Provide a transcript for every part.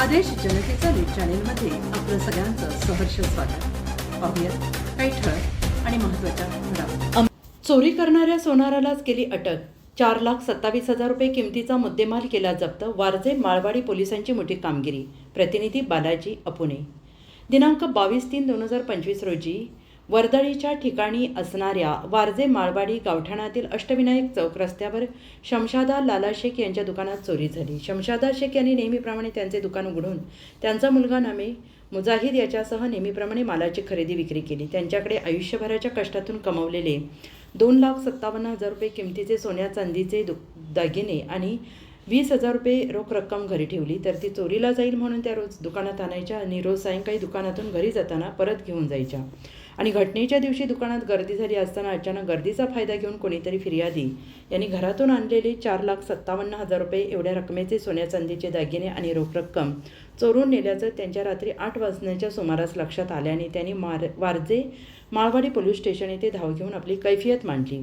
आदेश जनतेचा न्यूज चॅनेलमध्ये आपलं सगळ्यांचं सहर्ष स्वागत. पाहूयात काही ठळक आणि महत्त्वाच्या चोरी करणाऱ्या सोनारालाच केली अटक. चार लाख सत्तावीस हजार रुपये किमतीचा मुद्देमाल केला जप्त वारजे माळवाडी पोलिसांची मोठी कामगिरी. प्रतिनिधी बालाजी अपुणे दिनांक बावीस तीन दोन हजार पंचवीस रोजी वर्दळीच्या ठिकाणी असणाऱ्या वारजे माळवाडी गावठाणातील अष्टविनायक चौक रस्त्यावर शमशादा लाला शेख यांच्या दुकानात चोरी झाली. शमशादा शेख यांनी नेहमीप्रमाणे त्यांचे दुकान उघडून त्यांचा मुलगा नामे मुजाहिद याच्यासह नेहमीप्रमाणे मालाची खरेदी विक्री केली. त्यांच्याकडे आयुष्यभराच्या कष्टातून कमवलेले दोन लाख सत्तावन्न हजार रुपये किमतीचे सोन्या चांदीचे दु दागिने आणि वीस हजार रुपये रोख रक्कम घरी ठेवली. तर ती चोरीला जाईल म्हणून त्या रोज दुकानात आणायच्या आणि रोज सायंकाळी दुकानातून घरी जाताना परत घेऊन जायच्या. आणि घटनेच्या दिवशी दुकानात गर्दी झाली असताना अचानक गर्दीचा फायदा घेऊन कोणीतरी फिर्यादी यांनी घरातून आणलेले चार लाख सत्तावन्न हजार रुपये एवढ्या रकमेचे सोन्या चांदीचे दागिने आणि रोख रक्कम चोरून नेल्याचं त्यांच्या रात्री आठ वाजण्याच्या सुमारास लक्षात आल्याने त्यांनी मार वारजे माळवाडी पोलीस स्टेशन येथे धाव घेऊन आपली कैफियत मांडली.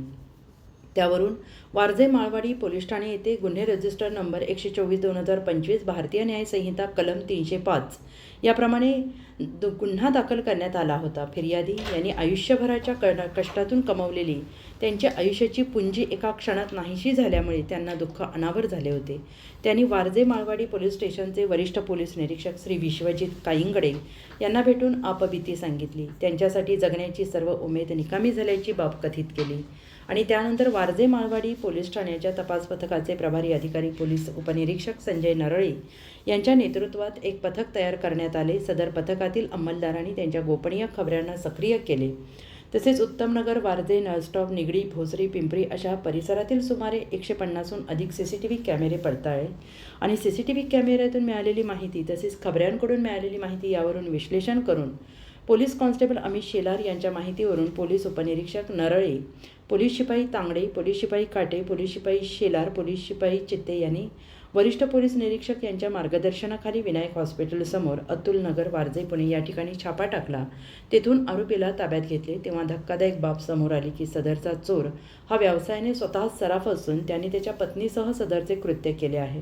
त्यावरून वारजे माळवाडी पोलीस ठाणे येथे गुन्हे रजिस्टर नंबर एकशे चोवीस दोन हजार पंचवीस भारतीय न्याय संहिता कलम तीनशे पाच याप्रमाणे दु- गुन्हा दाखल करण्यात आला होता. फिर्यादी यांनी आयुष्यभराच्या कण कष्टातून कमवलेली त्यांच्या आयुष्याची पुंजी एका क्षणात नाहीशी झाल्यामुळे त्यांना दुःख अनावर झाले होते. त्यांनी वारजे माळवाडी पोलीस स्टेशनचे वरिष्ठ पोलीस निरीक्षक श्री विश्वजित काईंगडे यांना भेटून आपबीती सांगितली. त्यांच्यासाठी जगण्याची सर्व उमेद निकामी झाल्याची बाब कथित केली. आणि त्यानंतर वारजे माळवाडी पोलीस ठाण्याच्या तपास पथकाचे प्रभारी अधिकारी पोलीस उपनिरीक्षक संजय नरळे यांच्या नेतृत्वात एक पथक तयार करण्यात आले. सदर पथकातील अंमलदारांनी त्यांच्या गोपनीय खबऱ्यांना सक्रिय केले. तसेच उत्तमनगर वारजे नळस्टॉप निगडी भोसरी पिंपरी अशा परिसरातील सुमारे एकशे पन्नासहून अधिक सी सी टी व्ही कॅमेरे पडताळले आणि सी सी टी व्ही कॅमेऱ्यातून मिळालेली माहिती तसेच खबऱ्यांकडून मिळालेली माहिती यावरून विश्लेषण करून पोलीस कॉन्स्टेबल अमित शेलार यांच्या माहितीवरून पोलीस उपनिरीक्षक नरळे पोलीस शिपाई तांगडे पोलीस शिपाई काटे पोलीस शिपाई शेलार पोलीस शिपाई चित्ते यांनी वरिष्ठ पोलीस निरीक्षक यांच्या मार्गदर्शनाखाली विनायक हॉस्पिटलसमोर अतुल नगर वारजे पुणे या ठिकाणी छापा टाकला. तेथून आरोपीला ताब्यात घेतले. तेव्हा धक्कादायक बाब समोर आली की सदरचा चोर हा व्यवसायाने स्वतः सराफ असून त्यांनी त्याच्या पत्नीसह सदरचे कृत्य केले आहे.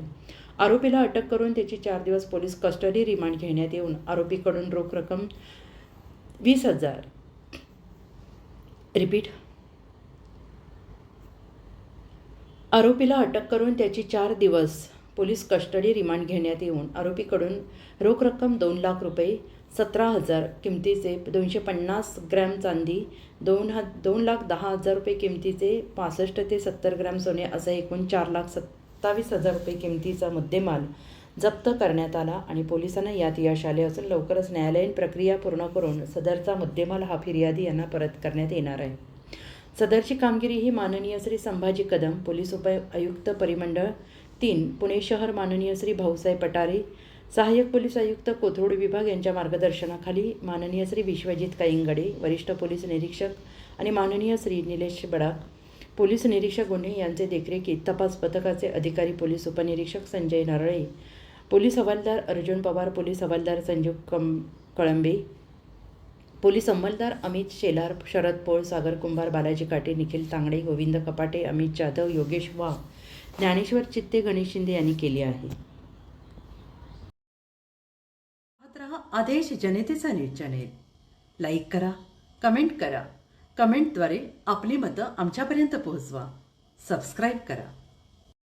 आरोपीला अटक करून त्याची चार दिवस पोलीस कस्टडी रिमांड घेण्यात येऊन आरोपीकडून रोख रक्कम वीस हजार. रिपीट आरोपीला अटक करून त्याची चार दिवस पोलीस कस्टडी रिमांड घेण्यात येऊन आरोपीकडून रोख रक्कम दोन लाख रुपये सतरा हजार किमतीचे दोनशे पन्नास ग्रॅम चांदी दोन ह दोन लाख दहा हजार रुपये किमतीचे पासष्ट ते सत्तर ग्रॅम सोने असं एकूण चार लाख सत्तावीस हजार रुपये किमतीचा मुद्देमाल जप्त करण्यात आला आणि पोलिसांना यात यश आले असून लवकरच न्यायालयीन प्रक्रिया पूर्ण करून सदरचा मुद्देमाल हा फिर्यादी यांना परत करण्यात येणार आहे. सदरची कामगिरी ही माननीय श्री संभाजी कदम पोलीस उप आयुक्त परिमंडळ तीन पुणे शहर माननीय श्री भाऊसाहेब पटारे सहाय्यक पोलीस आयुक्त कोथरूड विभाग यांच्या मार्गदर्शनाखाली माननीय श्री विश्वजित काईंगडे वरिष्ठ पोलीस निरीक्षक आणि माननीय श्री निलेश बडाक पोलीस निरीक्षक गुन्हे यांचे देखरेखीत तपास पथकाचे अधिकारी पोलीस उपनिरीक्षक संजय नरळे पोलीस हवालदार अर्जुन पवार पोलीस हवालदार संजीव कम कळंबे पोलीस अंमलदार अमित शेलार शरद पोळ सागर कुंभार बालाजी काटे निखिल तांगडे गोविंद कपाटे अमित जाधव योगेश वाघ ज्ञानेश्वर चित्ते गणेश शिंदे यांनी केली आहे. मात्र आदेश जनतेचा नीट चॅनेल. लाईक करा कमेंट करा. कमेंटद्वारे आपली मतं आमच्यापर्यंत पोहोचवा. सबस्क्राईब करा.